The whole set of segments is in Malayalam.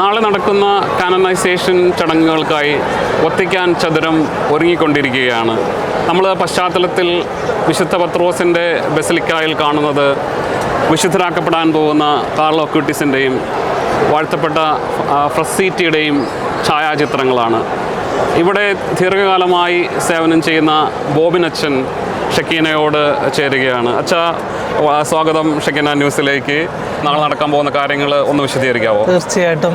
നാളെ നടക്കുന്ന കാനനൈസേഷൻ ചടങ്ങുകൾക്കായി ഒത്തിക്കാൻ ചതുരം ഒരുങ്ങിക്കൊണ്ടിരിക്കുകയാണ്. നമ്മൾ പശ്ചാത്തലത്തിൽ വിശുദ്ധ പത്രോസിന്റെ ബസലിക്കായിൽ കാണുന്നത് വിശുദ്ധരാക്കപ്പെടാൻ പോകുന്ന കാർലോ ക്യൂട്ടിസിന്റെയും വാഴ്ത്തപ്പെട്ട ഫ്രസ്സീറ്റിയുടെയും ഛായാചിത്രങ്ങളാണ്. ഇവിടെ ദീർഘകാലമായി സേവനം ചെയ്യുന്ന ബോബിനച്ചൻ ഷക്കീനയോട് ചേരുകയാണ്. അച്ഛാ സ്വാഗതം ഷക്കീന ന്യൂസിലേക്ക്. നാളെ നടക്കാൻ പോകുന്ന കാര്യങ്ങൾ ഒന്ന് വിശദീകരിക്കാവോ? തീർച്ചയായിട്ടും.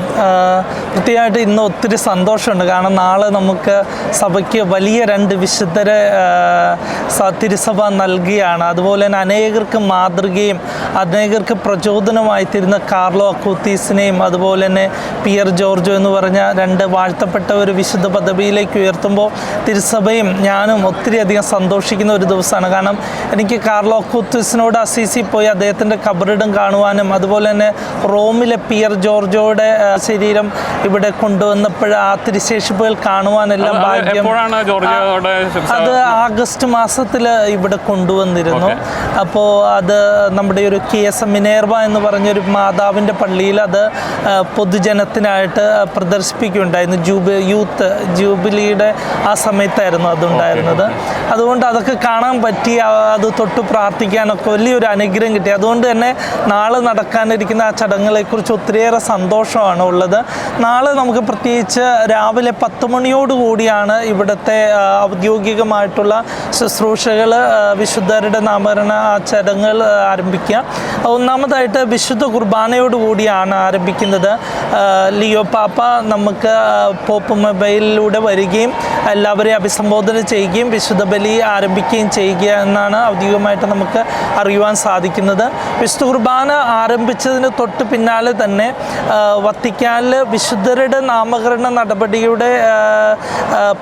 കൃത്യമായിട്ട് ഇന്ന് ഒത്തിരി സന്തോഷമുണ്ട്. കാരണം നാളെ നമുക്ക് സഭയ്ക്ക് വലിയ രണ്ട് വിശുദ്ധരെ തിരുസഭ നൽകിയാണ്. അതുപോലെ തന്നെ അനേകർക്ക് മാതൃകയും അനേകർക്ക് പ്രചോദനമായി തീരുന്ന കാർലോ അക്കൂത്തീസിനെയും അതുപോലെ തന്നെ പിയർ ജോർജോ എന്ന് പറഞ്ഞ രണ്ട് വാഴ്ത്തപ്പെട്ട ഒരു വിശുദ്ധ പദവിയിലേക്ക് ഉയർത്തുമ്പോൾ തിരുസഭയും ഞാനും ഒത്തിരി അധികം സന്തോഷിക്കുന്ന ഒരു ദിവസമാണ്. കാരണം എനിക്ക് കാർലോ കുത്തിസിനോട് അസീസി പോയി അദ്ദേഹത്തിന്റെ കബറിടം കാണുവാനും അതുപോലെ തന്നെ റോമിലെ പിയർ ജോർജോയുടെ ശരീരം ഇവിടെ കൊണ്ടുവന്നപ്പോൾ ആ തിരുശേഷിപ്പുകൾ കാണുവാനെല്ലാം ഭാഗ്യം. അത് ആഗസ്റ്റ് മാസത്തിൽ ഇവിടെ കൊണ്ടുവന്നിരുന്നു. അപ്പോൾ അത് നമ്മുടെ ഒരു കെ എസ് എം മിനേർവ എന്ന് പറഞ്ഞൊരു മാതാവിന്റെ പള്ളിയിൽ അത് പൊതുജനത്തിനായിട്ട് പ്രദർശിപ്പിക്കുകയുണ്ടായിരുന്നു. ജൂബി യൂത്ത് ജൂബിലിയുടെ ആ സമയത്തായിരുന്നു അതുണ്ടായിരുന്നത്. അതുകൊണ്ട് അതൊക്കെ കാണാൻ പറ്റി അത് തൊട്ട് പ്രാർത്ഥിക്കാനൊക്കെ വലിയൊരു അനുഗ്രഹം കിട്ടി. അതുകൊണ്ട് തന്നെ നാളെ നടക്കാനിരിക്കുന്ന ആ ചടങ്ങുകളെക്കുറിച്ച് ഒത്തിരിയേറെ സന്തോഷമാണ് ഉള്ളത്. നാളെ നമുക്ക് പ്രത്യേകിച്ച് രാവിലെ പത്ത് മണിയോടുകൂടിയാണ് ഇവിടുത്തെ ഔദ്യോഗികമായിട്ടുള്ള ശുശ്രൂഷകൾ വിശുദ്ധരുടെ നാമകരണ ചടങ്ങുകൾ ആരംഭിക്കുക. ഒന്നാമതായിട്ട് വിശുദ്ധ കുർബാനയോടുകൂടിയാണ് ആരംഭിക്കുന്നത്. ലിയോ പാപ്പ നമുക്ക് പോപ്പ് മൊബൈലിലൂടെ വരികയും എല്ലാവരെയും അഭിസംബോധന ചെയ്യുകയും വിശുദ്ധ ബലി ആരംഭിക്കുകയും ചെയ്യുക എന്നാണ് ഔദ്യോഗികമായിട്ട് നമുക്ക് അറിയുവാൻ സാധിക്കുന്നത്. വിശുദ്ധ കുർബാന ആരംഭിച്ചതിന് തൊട്ട് പിന്നാലെ തന്നെ വത്തിക്കാനിൽ വത്തിക്കാനിൽ വിശുദ്ധരുടെ നാമകരണ നടപടിയുടെ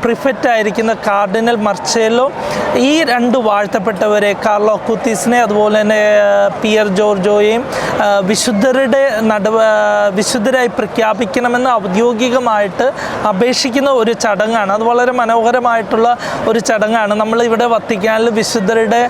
പ്രിഫെക്റ്റ് ആയിരിക്കുന്ന കാർഡിനൽ മർച്ചേലോ ഈ രണ്ട് വാഴ്ത്തപ്പെട്ടവരെ കാർലോ കുത്തീസിനെ അതുപോലെ തന്നെ പിയർ ജോർജോയെയും വിശുദ്ധരുടെ നടവ വിശുദ്ധരായി പ്രഖ്യാപിക്കണമെന്ന് ഔദ്യോഗികമായിട്ട് അപേക്ഷിക്കുന്ന ഒരു ചടങ്ങാണ്. അത് വളരെ മനോഹരമായിട്ടുള്ള ഒരു ചടങ്ങാണ്. നമ്മളിവിടെ വത്തിക്കാനിൽ വിശുദ്ധരുടെ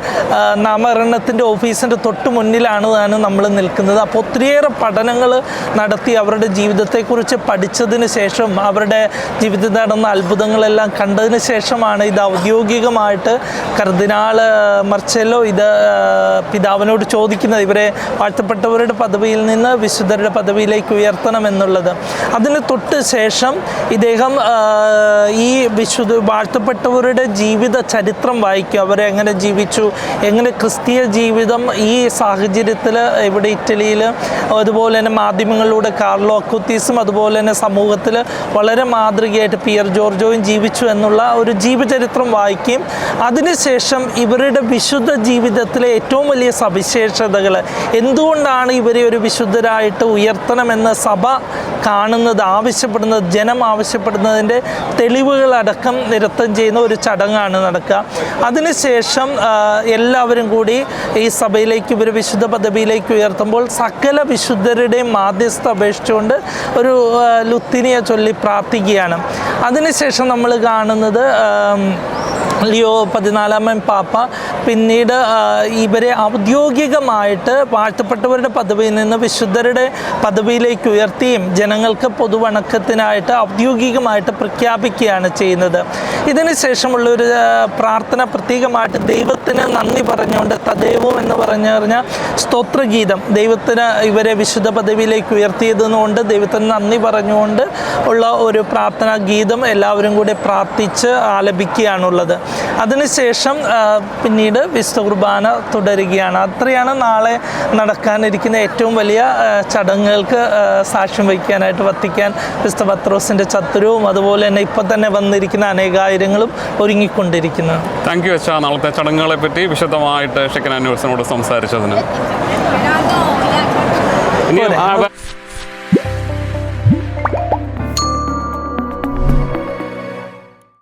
നാമകരണത്തിന്റെ ഓഫീസിന്റെ തൊട്ട് മുന്നിലാണ് നമ്മൾ നിൽക്കുന്നത്. അപ്പോൾ ഒത്തിരിയേറെ പഠനങ്ങൾ നടത്തി അവരുടെ ജീവിതത്തെക്കുറിച്ച് പഠിച്ചതിന് ശേഷം അവരുടെ ജീവിതത്തിൽ നടന്ന അത്ഭുതങ്ങളെല്ലാം കണ്ടതിന് ശേഷമാണ് ഇത് ഔദ്യോഗികമായിട്ട് കർദിനാൾ മർച്ചെല്ലോ ഇത് പിതാവിനോട് ചോദിക്കുന്നത് ഇവരെ വാഴ്ത്തപ്പെട്ടവരുടെ പദവിയിൽ നിന്ന് വിശുദ്ധരുടെ പദവിയിലേക്ക് ഉയർത്തണം എന്നുള്ളത്. അതിന് തൊട്ട് ശേഷം ഇദ്ദേഹം ഈ വിശുദ്ധ വാഴ്ത്തപ്പെട്ടവരുടെ ജീവിത ചരിത്രം വായിക്കും അവരെ എങ്ങനെ ജീവിച്ചു എങ്ങനെ ക്രിസ്തീയ ജീവിതം ഈ സാഹചര്യത്തിൽ ഇവിടെ ഇറ്റലിയിൽ അതുപോലെ തന്നെ മാധ്യമങ്ങളിലൂടെ കാർലോ അക്കുത്തീസും അതുപോലെ തന്നെ സമൂഹത്തിൽ വളരെ മാതൃകയായിട്ട് പിയർ ജോർജോയും ജീവിച്ചു എന്നുള്ള ഒരു ജീവചരിത്രം വായിക്കുകയും അതിനുശേഷം ഇവരുടെ വിശുദ്ധ ജീവിതത്തിലെ ഏറ്റവും വലിയ സവിശേഷതകൾ എന്തുകൊണ്ടാണ് ഇവരെ ഒരു വിശുദ്ധരായിട്ട് ഉയർത്തണമെന്ന് സഭ കാണുന്നത് ആവശ്യപ്പെടുന്നത് ജനം ആവശ്യപ്പെടുന്നതിന്റെ തെളിവുകളടക്കം നിരത്തം ചെയ്യുന്ന ഒരു ചടങ്ങാണ് നടക്കുക. അതിനുശേഷം എല്ലാവരും കൂടി ഈ സഭയിലേക്ക് ഇവർ വിശുദ്ധ പദവിയിലേക്ക് ഉയർത്തുമ്പോൾ സകല വിശുദ്ധരുടെയും മാധ്യസ്ഥ അപേക്ഷിച്ചുകൊണ്ട് ഒരു ലുത്തിനിയെ ചൊല്ലി പ്രാർത്ഥിക്കുകയാണ്. അതിനുശേഷം നമ്മൾ കാണുന്നത് ലിയോ പതിനാലാമൻ പാപ്പ. പിന്നീട് ഇവരെ ഔദ്യോഗികമായിട്ട് വാഴ്ത്തപ്പെട്ടവരുടെ പദവിയിൽ നിന്ന് വിശുദ്ധരുടെ പദവിയിലേക്ക് ഉയർത്തിയും ജനങ്ങൾക്ക് പൊതുവണക്കത്തിനായിട്ട് ഔദ്യോഗികമായിട്ട് പ്രഖ്യാപിക്കുകയാണ് ചെയ്യുന്നത്. ഇതിന് ശേഷമുള്ള ഒരു പ്രാർത്ഥന പ്രത്യേകമായിട്ട് ദൈവത്തിന് നന്ദി പറഞ്ഞുകൊണ്ട് തദൈവം എന്ന് പറഞ്ഞു കഴിഞ്ഞാൽ സ്തോത്രഗീതം ദൈവത്തിന് ഇവരെ വിശുദ്ധ പദവിയിലേക്ക് ഉയർത്തിയതുകൊണ്ട് ദൈവത്തിന് നന്ദി പറഞ്ഞുകൊണ്ട് ഉള്ള ഒരു പ്രാർത്ഥനാ ഗീതം എല്ലാവരും കൂടി പ്രാർത്ഥിച്ച് ആലപിക്കുകയാണുള്ളത്. അതിനുശേഷം പിന്നീട് വിശുദ്ധ കുർബാന തുടരുകയാണ്. അത്രയാണ് നാളെ നടക്കാനിരിക്കുന്ന ഏറ്റവും വലിയ ചടങ്ങുകൾക്ക് സാക്ഷ്യം വഹിക്കാനായിട്ട് വത്തിക്കാൻ വിശുദ്ധ പത്രോസിന്റെ ചത്തുരവും അതുപോലെ തന്നെ ഇപ്പം തന്നെ വന്നിരിക്കുന്ന അനേകായിരങ്ങളും ഒരുങ്ങിക്കൊണ്ടിരിക്കുന്നത് താങ്ക് യു അച്ഛാ. നാളത്തെ ചടങ്ങുകളെ പറ്റി വിശദമായിട്ട് സംസാരിച്ചതിന്. ഇനി